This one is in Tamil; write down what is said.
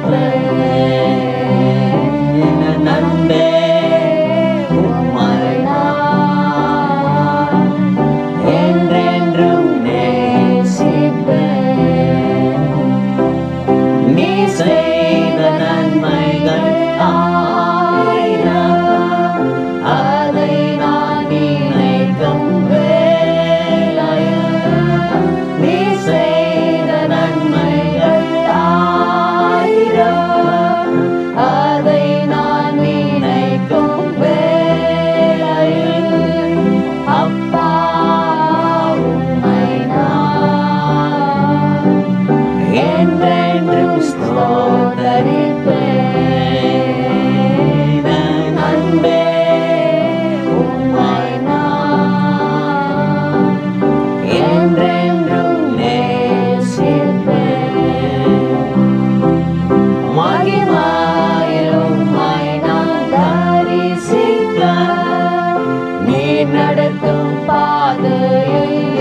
play. நடத்தும் பாதையை.